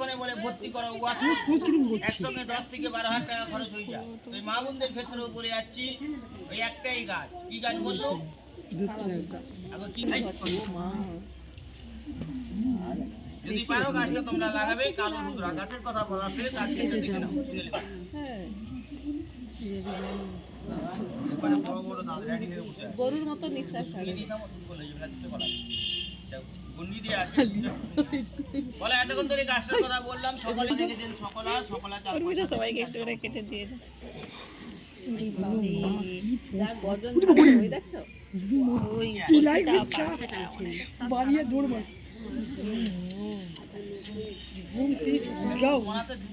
না বলে ভর্তি করো একসঙ্গে দশ থেকে বারো হাজার টাকা খরচ হয়ে যায় এই মা বোনদের ক্ষেত্রেও বলে যাচ্ছি ওই একটাই গাছ কি গাছ বলল? যদি পারো গাছটা তোমরা লাগাবে কালো রুদ্রা গাছের কথা বলা আছে তার ক্ষেত্রে দেখে নাও। গরুর মতো নিঃশ্বাস সবাইকে একটু করে কেটে দিয়ে বাড়িয়ে দৌড়বো বানাতে দু